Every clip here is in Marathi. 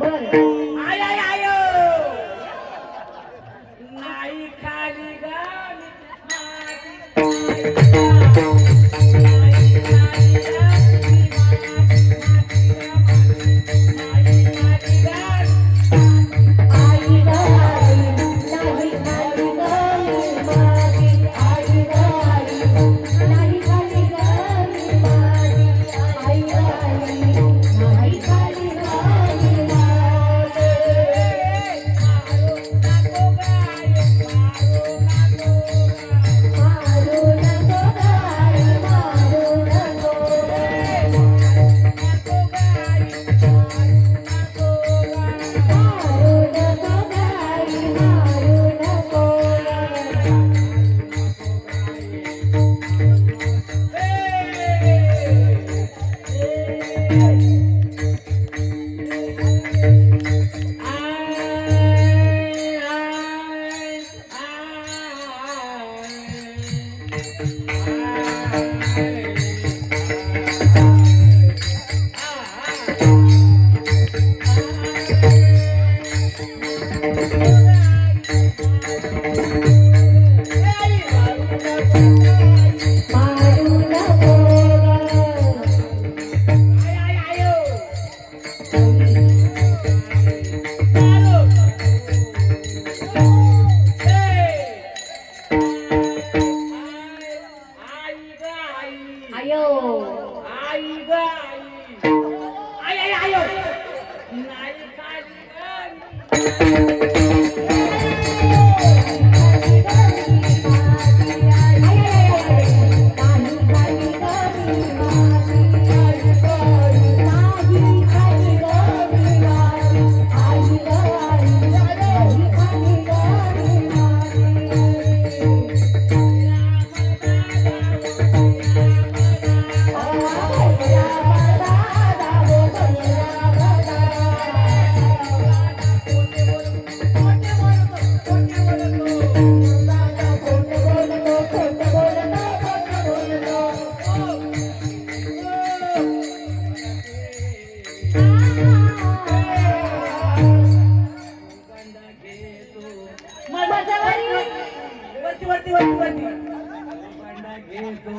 बर. आय आय आय नाही खाली गा वरती वरती वरती घेतो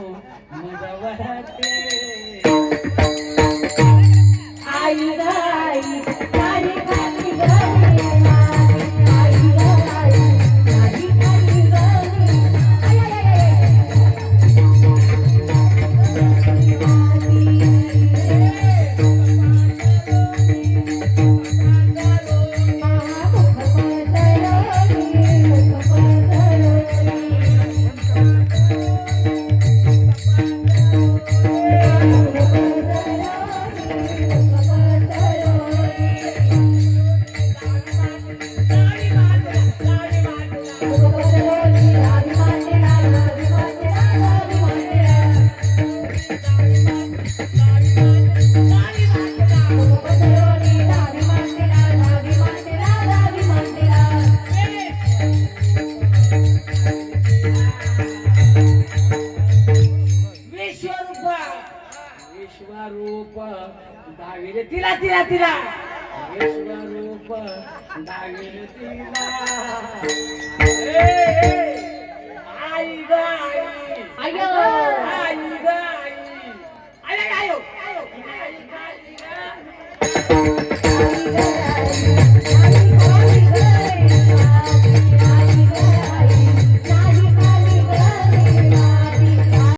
दाविले तिला तिला तिला. विश्वरूप दाविले तिला. आई ग आई.